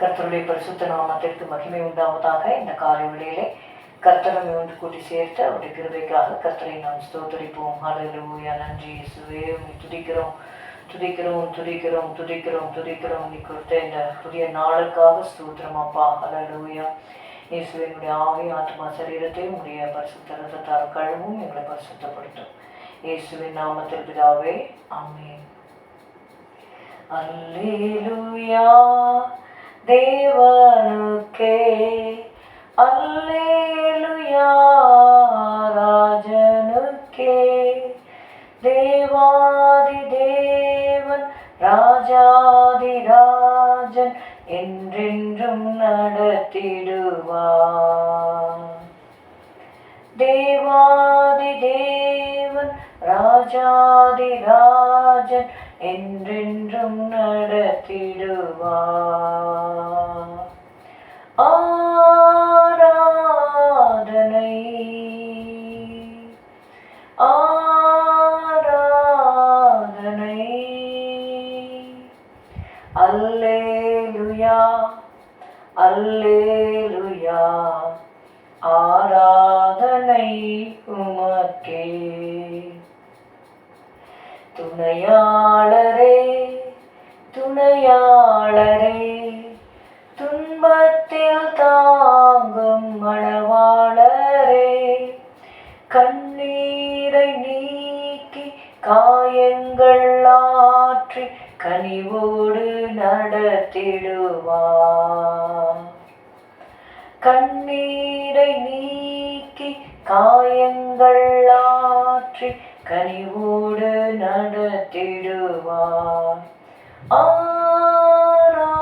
கர்த்தருடைய பரிசுத்த நாமத்திற்கு மகிமை உண்டாவதாக இந்த காலை வேளையிலே கர்த்தரமை ஒன்று கூட்டி சேர்த்து அவருடைய கிருபைக்காக கர்த்தரை நாம் ஸ்தோத்தரிப்போம். ஹalleluya நன்றி இயேசுவே. உம்மை துதிக்கிறோம். துதிக்கிறோம் துதிக்கிறோம் துதிக்கிறோம் துதிக்கிறோம். நீ கொடுத்த இந்த புதிய நாளுக்காக ஸ்தோத்திரம் அப்பா. ஹalleluya இயேசுவினுடைய ஆவி ஆத்மா சரீரத்தை உடைய பரிசுத்த ரத்தத்தால் கழுவும் எங்களை பரிசுத்தப்படுத்தும். இயேசுவின் நாமத்தில் பிதாவே அம்மே அல்லேலூயா. தேவனுக்கே அல்லேலூயா ராஜனுக்கே தேவாதி தேவன் ராஜாதி ராஜன் என்றென்றும் நடத்திடுவார் தேவாதி ராஜாதிராஜன் என்றென்றும் நடத்திடுவார். ஆராதனை. ஆராதனை. அல்லேலுயா. அல்லேலுயா. ஆராதனை. துணையாளரே துணையாளரே துன்பத்தில் தாங்கும் மணவாளரே கண்ணீரை நீக்கி காயங்கள் ஆற்றி கனிவோடு நடத்திடுவார். கண்ணீரை நீக்கி காயங்கள் ஆற்றி கனிவோடு நடத்திடுவார்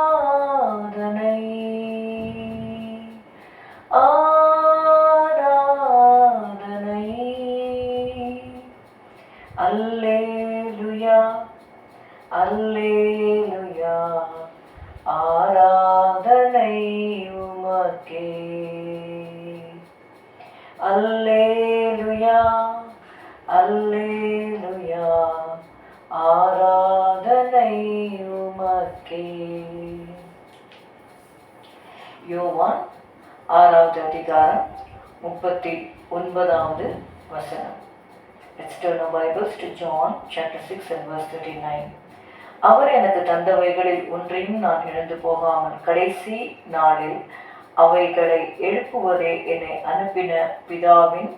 ஆராதனை ஆராதனை அல்லேலுயா அல்லேலுயா ஆராதனை உமக்கே அல்லேலுயா. ஆராதனை உமக்கே யோவான் ஆறாவது அதிகாரம் முப்பத்தி ஒன்பதாவது வசனம். Let's turn our Bibles to John chapter 6 and verse 39. அவர் எனக்கு தந்தவைகளில் ஒன்றையும் நான் இழந்து போகாமல் கடைசி நாளில் அவைகளை எழுப்புவதே என்னை அனுப்பின பிதாவின்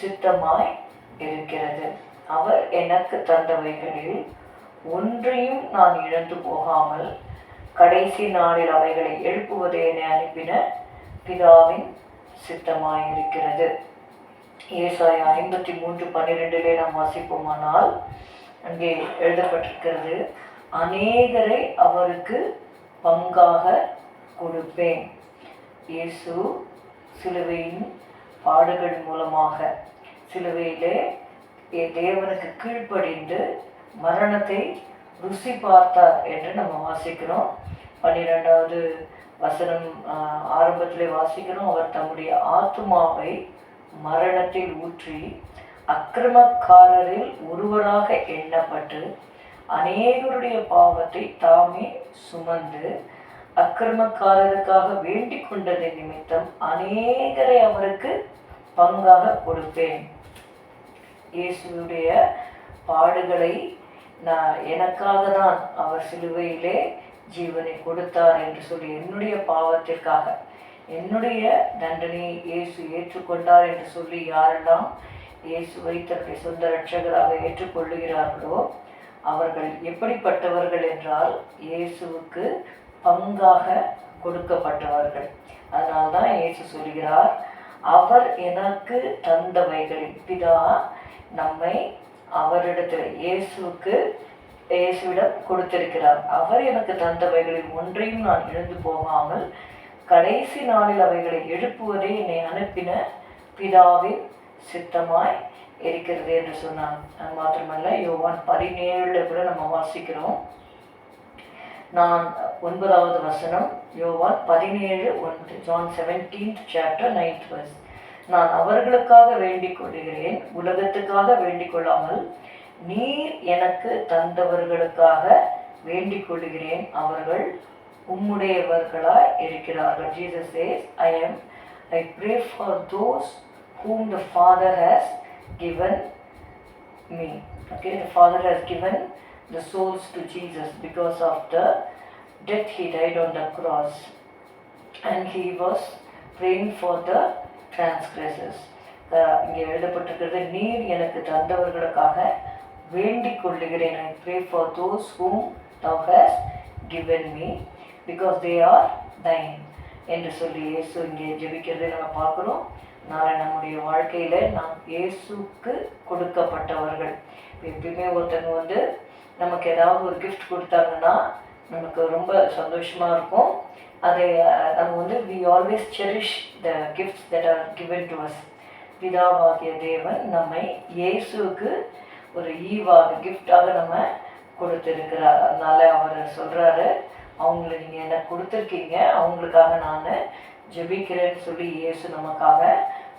சித்தமாய் இருக்கிறது. அவர் எனக்கு தந்தவைகளில் ஒன்றையும் நான் இழந்து போகாமல் கடைசி நாளில் அவைகளை எழுப்புவதே என்னை அனுப்பின பிதாவின் சித்தமாயிருக்கிறது. இருக்கிறது ஐம்பத்தி மூன்று பன்னிரெண்டிலே நாம் வாசிப்போமானால் அங்கே எழுதப்பட்டிருக்கிறது அநேகரை அவருக்கு பங்காக கொடுப்பேன். இயேசு சிலுவையின் பாடுகள் மூலமாக சிலுவையிலே தேவனுக்கு கீழ்ப்படிந்து மரணத்தை ருசி பார்த்தார் என்று நம்ம வாசிக்கிறோம். பன்னிரெண்டாவது வசனம் ஆரம்பத்தில் ஆரம்பத்திலே வாசிக்கிறோம். அவர் தம்முடைய ஆத்மாவை மரணத்தில் ஊற்றி அக்கிரமக்காரரில் ஒருவராக எண்ணப்பட்டு அநேகருடைய பாவத்தை தாமே சுமந்து அக்கிரமக்காரருக்காக வேண்டிக் கொண்டது நிமித்தம் அநேகரை அவருக்கு பங்காக கொடுப்பேன். இயேசுடைய பாடுகளை நான் எனக்காக தான் அவர் சிலுவையிலே ஜீவனை கொடுத்தார் என்று சொல்லி என்னுடைய பாவத்திற்காக என்னுடைய தண்டனையை இயேசு ஏற்றுக்கொண்டார் என்று சொல்லி யாரெல்லாம் இயேசுவை தன்னுடைய சொந்த இரட்சகராக ஏற்றுக்கொள்ளுகிறார்களோ அவர்கள் எப்படிப்பட்டவர்கள் என்றால் இயேசுவுக்கு பங்காக கொடுக்கப்பட்டவர்கள். அதனால்தான் இயேசு சொல்கிறார் அவர் எனக்கு தந்தவைகளின் பிதா நம்மை அவரிடத்தில் இயேசுவுக்கு இயேசுவிடம் கொடுத்திருக்கிறார். அவர் எனக்கு தந்தவைகளில் ஒன்றையும் நான் இழந்து போகாமல் கடைசி நாளில் அவைகளை எழுப்புவதே என்னை அனுப்பின பிதாவின் சித்தமாய் இருக்கிறது என்று சொன்னார். அது மாத்திரமல்ல யோவான் பதினேழுல கூட நம்ம வாசிக்கிறோம். நான் ஒன்பதாவது வசனம் யோவான் பதினேழு ஒன்று John seventeenth chapter ninth verse நான் அவர்களுக்காக வேண்டிக் கொள்கிறேன் உலகத்துக்காக வேண்டிக் கொள்ளாமல் நீர் எனக்கு தந்தவர்களுக்காக வேண்டிக் கொள்கிறேன் அவர்கள் உம்முடையவர்களாய் இருக்கிறார்கள் Jesus says I am I pray for those whom the father has given me okay the father has given the souls to jesus because of the death he died on the cross and he was praying for the transgressors. இங்கே எழுதப்பட்டிருக்கிறது நீர் எனக்கு தந்தவர்களுக்காக வேண்டிக் கொள்ளுகிறேன். I pray for those whom thou hast given me because they are thine என்று சொல்லி இயேசு இங்கே ஜெபிக்கிறதை நம்ம பார்க்குறோம். நாளை நம்முடைய வாழ்க்கையில் நாம் இயேசுக்கு கொடுக்கப்பட்டவர்கள். எப்பயுமே ஒருத்தங்க வந்து நமக்கு ஏதாவது ஒரு கிஃப்ட் கொடுத்தாங்கன்னா நமக்கு ரொம்ப சந்தோஷமாக இருக்கும். அதை நம்ம வந்து we always cherish the gifts that are given to us பிதாவாகிய தேவன் நம்மை இயேசுக்கு ஒரு ஈவாக கிஃப்டாக நம்ம கொடுத்துருக்கிறார். அதனால் அவர் சொல்கிறாரு அவங்கள நீங்கள் என்ன கொடுத்துருக்கீங்க. அவங்களுக்காக நான் ஜெபிக்கிறேன்னு சொல்லி இயேசு நமக்காக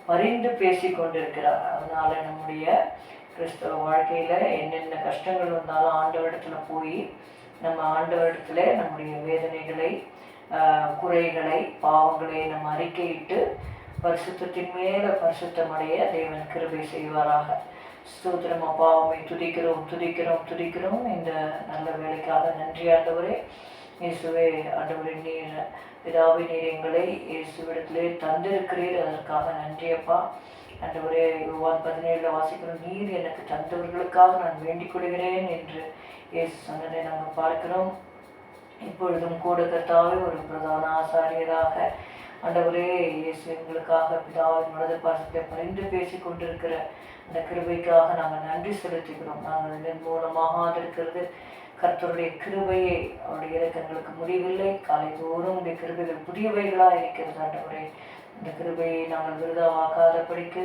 பரிந்து பேசி கொண்டிருக்கிறார் அதனால் நம்முடைய கிறிஸ்தவ வாழ்க்கையில் என்னென்ன கஷ்டங்கள் வந்தாலும் ஆண்டவரிடத்தில் போய் நம்ம ஆண்டவரிடத்துல நம்முடைய வேதனைகளை குறைகளை பாவங்களை நம்ம அறிக்கையிட்டு பரிசுத்தின் மேல பரிசுத்தமடைய தேவன் கிருபை செய்வாராக. ஸ்தோத்திரம் அப்பாவை துதிக்கிறோம் துதிக்கிறோம் துதிக்கிறோம். இந்த நல்ல வேலைக்காக நன்றி ஆண்டவரே. இயேசுவே ஆண்டவரே நீர் பிதாவி நீர் எங்களை இயேசுவிடத்திலே தந்திருக்கிறீர். அதற்காக நன்றி அப்பா. ஆண்டவரே பதினேழுல வாசிக்கிறோம் நீர் எனக்கு தந்தவர்களுக்காக நான் வேண்டிக் கொள்கிறேன் என்று இயேசு சொன்னதை நாங்கள் பார்க்கிறோம். இப்பொழுதும் கூட கர்த்தாவே ஒரு பிரதான ஆசாரியராக ஆண்டவரே இயேசு எங்களுக்காக பிதாவின் மனது பாசத்தை பரிந்து பேசி கொண்டிருக்கிற அந்த கிருபைக்காக நாங்கள் நன்றி செலுத்துகிறோம். நாங்கள் இதன் மூலமாக இருக்கிறது கர்த்தருடைய கிருபையை அவருடைய இறக்கங்களுக்கு முடியவில்லை. காலை தோறும் இந்த கிருபைகள் புதியவைகளாக இருக்கிறது. ஆண்டவரே இந்த கிருபையை நாங்கள் விருதாவாக்காதபடிக்கு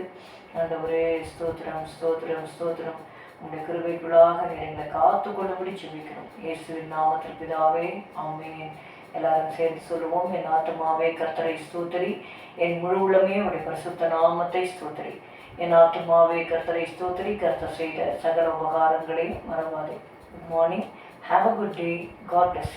ஆண்டவரே ஸ்தோத்திரம் ஸ்தோத்திரம் ஸ்தோத்திரம். உங்களுடைய கிருபைக்குள்ளாக நீர் எங்களை காத்து கொள்ளும்படி ஜெபிக்கிறோம் இயேசுவின் நாமத்தில் பிதாவே ஆமென். எல்லாரும் சேர்ந்து சொல்லுவோம் என் ஆத்மாவே கர்த்தரை ஸ்தோத்திரி. என் முழு உள்ளமே உடைய பரிசுத்த நாமத்தை ஸ்தோத்திரி. என் ஆத்மாவே கர்த்தரை ஸ்தோத்திரி. கர்த்தர் செய்த சகல உபகாரங்களையும் மறவாதே. Good morning have a good day God bless